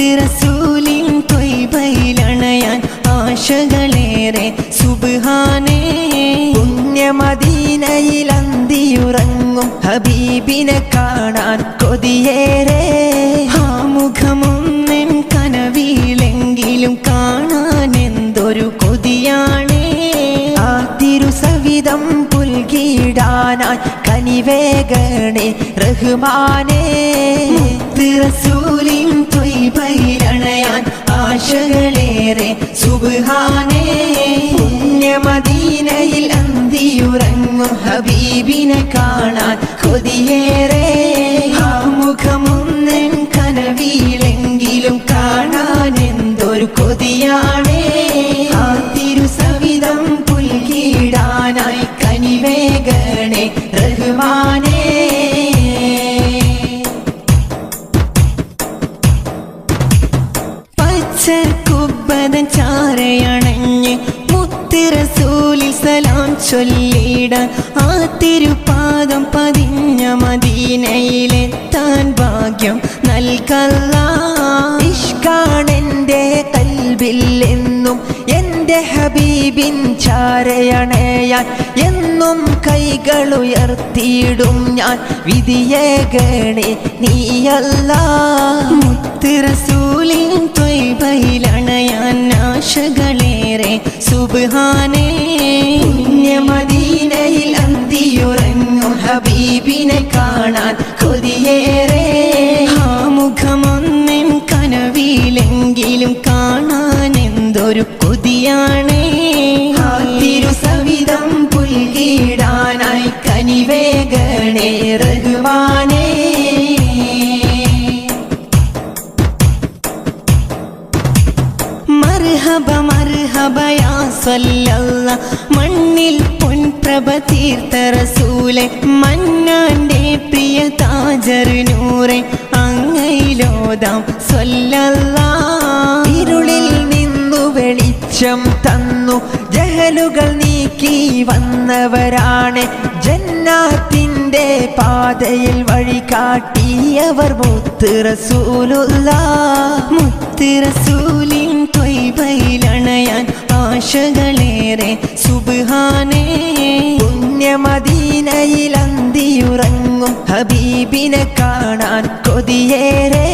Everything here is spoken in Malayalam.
മുത്തിറസൂലിൻ തൊയ്ബയിലണയാൻ ആശകളേറെ സുബ്ഹാനേ. പുണ്യമദീനയിൽ അന്തിയുറങ്ങും ഹബീബിനെ കാണാൻ കൊതിയേറെ. ആ മുഖമൊന്നെൻ കനവിലെങ്കിലും കാണാൻ എന്തൊരു കൊതിയാണേ. ആ തിരുസവിധം പുൽകിടാനായി കനിവേഗണേ റഹ്മാനേ. ആശകളേറെ മദീനയിൽ അന്തിയുറങ്ങും ഹബീബിനെ കാണാൻ കൊതിയേറെ. ആ മുഖമൊന്നെൻ കനവിലെങ്കിലും കാണാൻ എന്തൊരു കൊതിയാണേ. ആ തിരുസവിധം പുൽകീടാനായി കനിവേഗണേ റഹ്മാനേ. പച്ച കുബ്ബതൻ ചാരയണഞ്ഞ് മുത്തിറസൂലിൽ സലാം ചൊല്ലിട ആ പതിഞ്ഞ മദീനയിലെത്താൻ ഭാഗ്യം നൽകല്ല. ഇഷ്കാണെന്റെ കൽബിൽ എന്നും എന്റെ ഹബീബിൻ ചാരയണയാൻ എന്നും കൈകൾ ഉയർത്തിയിടും ഞാൻ. വിധിയെ ഗണേ നീയല്ല. മുത്തിറസൂലിൻ ആശകളേറെ സുബ്ഹാനേ മദീനയിൽ അന്തിയുറങ്ങു ഹബീബിനെ കാണാൻ കൊതിയേറെ. ആ മുഖമൊന്നിൻ കനവിലെങ്കിലും കാണാൻ എന്തൊരു കൊതിയാണേ. തിരുസവിധം പുൽകിടാനായി കനിവേഗണേ സല്ലല്ല മണ്ണിൽ പൊൻപ്രഭ തീർത്ത റസൂലെ മന്നാന്റെ പ്രിയ താജറിനൂറെ അങ്ങയിലോതാം സ്വല്ലല്ല. ഇരുളിൽ നിന്നു വെളിച്ചം തന്നു. ജഹലുകൾ നീക്കി വന്നവരാണ്. ജന്നാത്തിന്റെ പാതയിൽ വഴി കാട്ടിയവർ മുത്ത് റസൂലുള്ള മുത്ത് റസൂലിൻ തൊയ്ബയിലണയാൻ ആശകളേറെ സുബ്ഹാനേ. പുണ്യമദീനയിൽ അന്തിയുറങ്ങും ഹബീബിനെ കാണാൻ കൊതിയേറെ.